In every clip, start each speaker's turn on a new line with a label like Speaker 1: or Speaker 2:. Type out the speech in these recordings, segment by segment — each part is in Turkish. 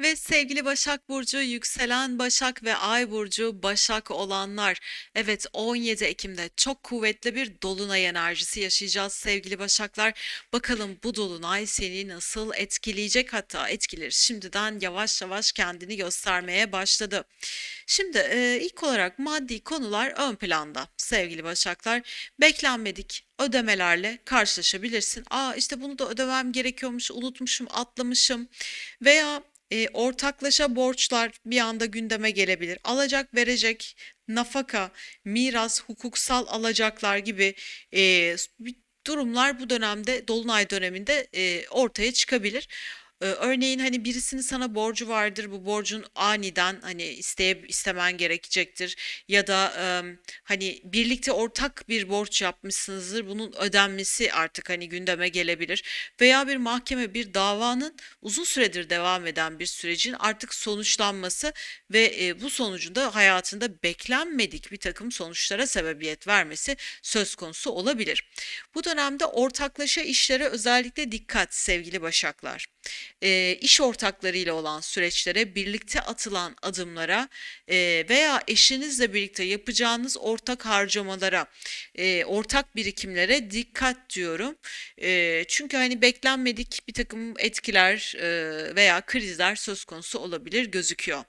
Speaker 1: Ve sevgili Başak Burcu, yükselen Başak ve Ay Burcu Başak olanlar. Evet 17 Ekim'de çok kuvvetli bir dolunay enerjisi yaşayacağız sevgili Başaklar. Bakalım bu dolunay seni nasıl etkileyecek hatta etkileri şimdiden yavaş yavaş kendini göstermeye başladı. Şimdi e, ilk olarak maddi konular ön planda sevgili Başaklar. Beklenmedik ödemelerle karşılaşabilirsin. Aa işte bunu da ödemem gerekiyormuş, unutmuşum, atlamışım veya e, ortaklaşa borçlar bir anda gündeme gelebilir. Alacak verecek, nafaka, miras, hukuksal alacaklar gibi e, durumlar bu dönemde Dolunay döneminde e, ortaya çıkabilir. Örneğin hani birisinin sana borcu vardır. Bu borcun aniden hani isteye istemen gerekecektir. Ya da em, hani birlikte ortak bir borç yapmışsınızdır. Bunun ödenmesi artık hani gündeme gelebilir. Veya bir mahkeme bir davanın uzun süredir devam eden bir sürecin artık sonuçlanması ve e, bu sonucun da hayatında beklenmedik bir takım sonuçlara sebebiyet vermesi söz konusu olabilir. Bu dönemde ortaklaşa işlere özellikle dikkat sevgili Başaklar e, iş ortaklarıyla olan süreçlere, birlikte atılan adımlara e, veya eşinizle birlikte yapacağınız ortak harcamalara, e, ortak birikimlere dikkat diyorum. E, çünkü hani beklenmedik bir takım etkiler e, veya krizler söz konusu olabilir gözüküyor.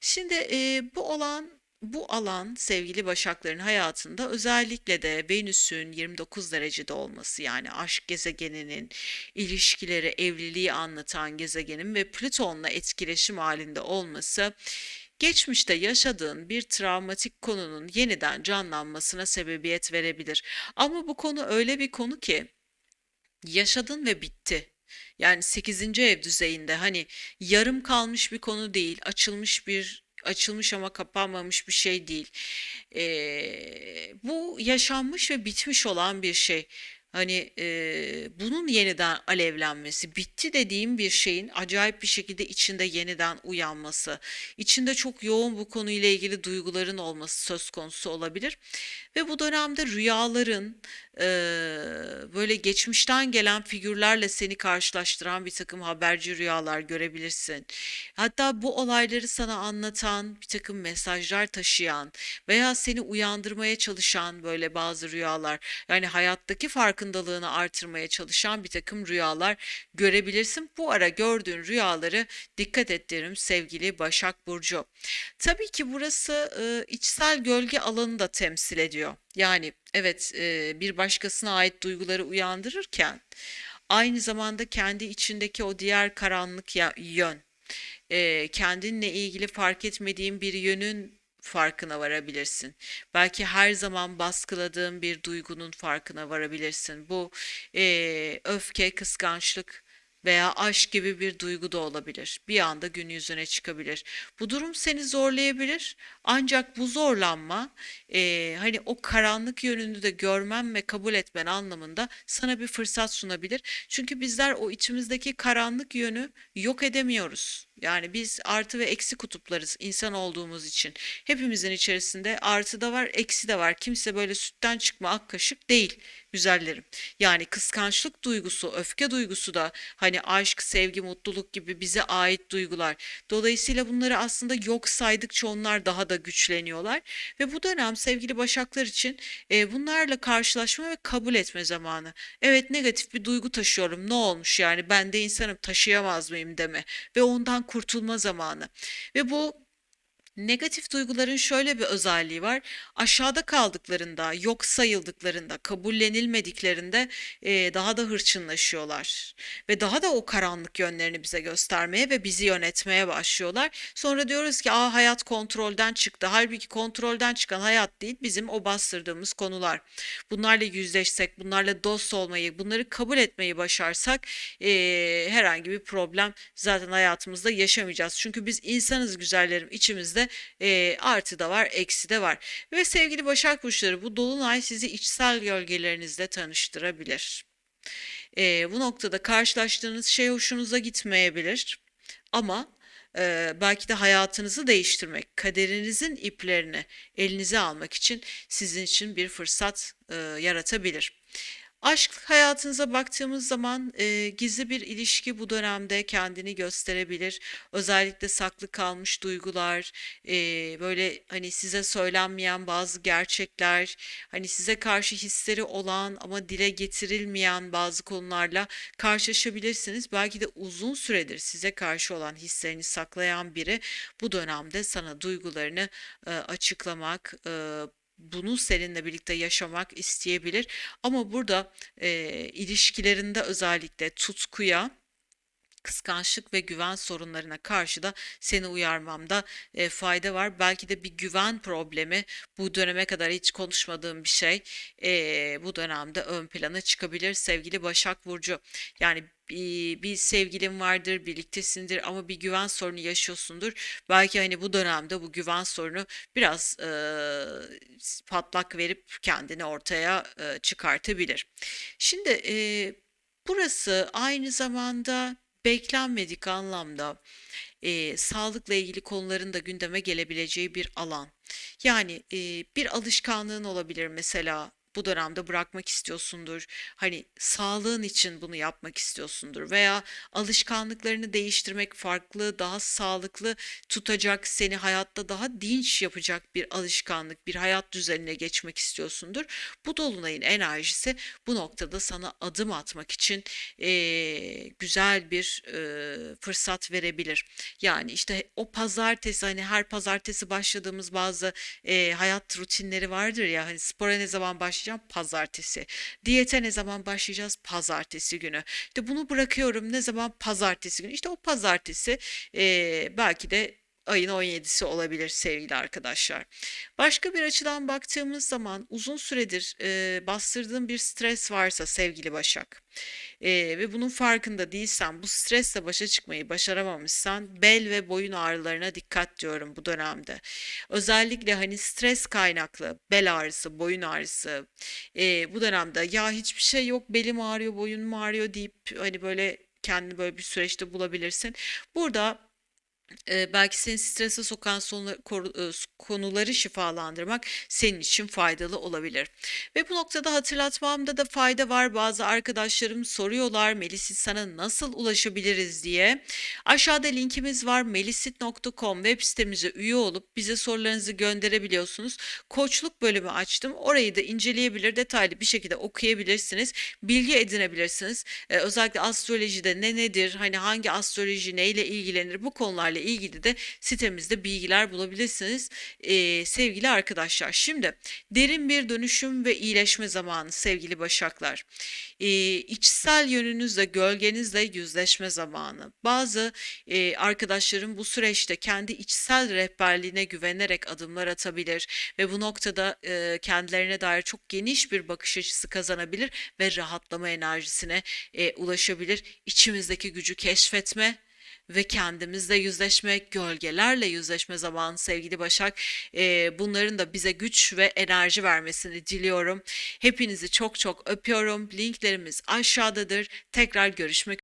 Speaker 1: Şimdi e, bu olan bu alan sevgili Başakların hayatında özellikle de Venüs'ün 29 derecede olması yani aşk gezegeninin ilişkileri, evliliği anlatan gezegenin ve Plüton'la etkileşim halinde olması geçmişte yaşadığın bir travmatik konunun yeniden canlanmasına sebebiyet verebilir. Ama bu konu öyle bir konu ki yaşadın ve bitti. Yani sekizinci ev düzeyinde hani yarım kalmış bir konu değil, açılmış bir açılmış ama kapanmamış bir şey değil. Ee, bu yaşanmış ve bitmiş olan bir şey. Hani e, bunun yeniden alevlenmesi, bitti dediğim bir şeyin acayip bir şekilde içinde yeniden uyanması, içinde çok yoğun bu konuyla ilgili duyguların olması söz konusu olabilir. Ve bu dönemde rüyaların e, böyle geçmişten gelen figürlerle seni karşılaştıran bir takım haberci rüyalar görebilirsin. Hatta bu olayları sana anlatan, bir takım mesajlar taşıyan veya seni uyandırmaya çalışan böyle bazı rüyalar, yani hayattaki farkındalığını artırmaya çalışan bir takım rüyalar görebilirsin. Bu ara gördüğün rüyaları dikkat et derim sevgili Başak Burcu. Tabii ki burası e, içsel gölge alanını da temsil ediyor. Yani evet bir başkasına ait duyguları uyandırırken aynı zamanda kendi içindeki o diğer karanlık yön, kendinle ilgili fark etmediğin bir yönün farkına varabilirsin. Belki her zaman baskıladığın bir duygunun farkına varabilirsin. Bu öfke, kıskançlık veya aşk gibi bir duygu da olabilir. Bir anda gün yüzüne çıkabilir. Bu durum seni zorlayabilir. Ancak bu zorlanma e, hani o karanlık yönünü de görmen ve kabul etmen anlamında sana bir fırsat sunabilir. Çünkü bizler o içimizdeki karanlık yönü yok edemiyoruz. Yani biz artı ve eksi kutuplarız insan olduğumuz için. Hepimizin içerisinde artı da var, eksi de var. Kimse böyle sütten çıkma ak kaşık değil güzellerim. Yani kıskançlık duygusu, öfke duygusu da hani aşk, sevgi, mutluluk gibi bize ait duygular. Dolayısıyla bunları aslında yok saydıkça onlar daha da güçleniyorlar. Ve bu dönem sevgili Başaklar için e, bunlarla karşılaşma ve kabul etme zamanı. Evet negatif bir duygu taşıyorum. Ne olmuş yani ben de insanım taşıyamaz mıyım deme ve ondan kurtulma zamanı. Ve bu Negatif duyguların şöyle bir özelliği var. Aşağıda kaldıklarında, yok sayıldıklarında, kabullenilmediklerinde eee, daha da hırçınlaşıyorlar. Ve daha da o karanlık yönlerini bize göstermeye ve bizi yönetmeye başlıyorlar. Sonra diyoruz ki Aa, hayat kontrolden çıktı. Halbuki kontrolden çıkan hayat değil, bizim o bastırdığımız konular. Bunlarla yüzleşsek, bunlarla dost olmayı, bunları kabul etmeyi başarsak eee, herhangi bir problem zaten hayatımızda yaşamayacağız. Çünkü biz insanız güzellerim içimizde e, artı da var, eksi de var. Ve sevgili Başak Burçları bu dolunay sizi içsel gölgelerinizle tanıştırabilir. E, bu noktada karşılaştığınız şey hoşunuza gitmeyebilir ama e, belki de hayatınızı değiştirmek, kaderinizin iplerini elinize almak için sizin için bir fırsat e, yaratabilir. Aşk hayatınıza baktığımız zaman e, gizli bir ilişki bu dönemde kendini gösterebilir. Özellikle saklı kalmış duygular, e, böyle hani size söylenmeyen bazı gerçekler, hani size karşı hisleri olan ama dile getirilmeyen bazı konularla karşılaşabilirsiniz. Belki de uzun süredir size karşı olan hislerini saklayan biri bu dönemde sana duygularını e, açıklamak, e, bunu seninle birlikte yaşamak isteyebilir. Ama burada e, ilişkilerinde özellikle tutkuya, kıskançlık ve güven sorunlarına karşı da seni uyarmamda e, fayda var. Belki de bir güven problemi bu döneme kadar hiç konuşmadığım bir şey e, bu dönemde ön plana çıkabilir sevgili Başak Burcu. Yani bir, bir sevgilin vardır, birliktesindir ama bir güven sorunu yaşıyorsundur. Belki hani bu dönemde bu güven sorunu biraz e, patlak verip kendini ortaya e, çıkartabilir. Şimdi e, burası aynı zamanda beklenmedik anlamda e, sağlıkla ilgili konuların da gündeme gelebileceği bir alan. Yani e, bir alışkanlığın olabilir mesela bu dönemde bırakmak istiyorsundur. Hani sağlığın için bunu yapmak istiyorsundur veya alışkanlıklarını değiştirmek farklı, daha sağlıklı tutacak, seni hayatta daha dinç yapacak bir alışkanlık, bir hayat düzenine geçmek istiyorsundur. Bu dolunayın enerjisi bu noktada sana adım atmak için eee, güzel bir eee, fırsat verebilir. Yani işte o pazartesi hani her pazartesi başladığımız bazı eee, hayat rutinleri vardır ya hani spora ne zaman başlayacağım? Pazartesi. Diyete ne zaman başlayacağız? Pazartesi günü. İşte bunu bırakıyorum ne zaman? Pazartesi günü. İşte o pazartesi eee, belki de ayın 17'si olabilir sevgili arkadaşlar. Başka bir açıdan baktığımız zaman uzun süredir eee bastırdığın bir stres varsa sevgili Başak eee, ve bunun farkında değilsen, bu stresle başa çıkmayı başaramamışsan bel ve boyun ağrılarına dikkat diyorum bu dönemde. Özellikle hani stres kaynaklı bel ağrısı, boyun ağrısı eee, bu dönemde ya hiçbir şey yok belim ağrıyor, boyunum ağrıyor deyip hani böyle kendini böyle bir süreçte bulabilirsin. Burada Eee, belki seni strese sokan sonla- konuları şifalandırmak senin için faydalı olabilir. Ve bu noktada hatırlatmamda da fayda var. Bazı arkadaşlarım soruyorlar Melisit sana nasıl ulaşabiliriz diye. Aşağıda linkimiz var melisit.com web sitemize üye olup bize sorularınızı gönderebiliyorsunuz. Koçluk bölümü açtım. Orayı da inceleyebilir, detaylı bir şekilde okuyabilirsiniz. Bilgi edinebilirsiniz. Eee, özellikle astrolojide ne nedir, hani hangi astroloji neyle ilgilenir bu konularla ilgili de sitemizde bilgiler bulabilirsiniz Ee, sevgili arkadaşlar. Şimdi derin bir dönüşüm ve iyileşme zamanı sevgili Başaklar. Ee, içsel yönünüzle, gölgenizle yüzleşme zamanı. Bazı e, arkadaşlarım bu süreçte kendi içsel rehberliğine güvenerek adımlar atabilir ve bu noktada e, kendilerine dair çok geniş bir bakış açısı kazanabilir ve rahatlama enerjisine e, ulaşabilir. İçimizdeki gücü keşfetme ve kendimizle yüzleşme, gölgelerle yüzleşme zamanı sevgili Başak. Ee, bunların da bize güç ve enerji vermesini diliyorum. Hepinizi çok çok öpüyorum. Linklerimiz aşağıdadır. Tekrar görüşmek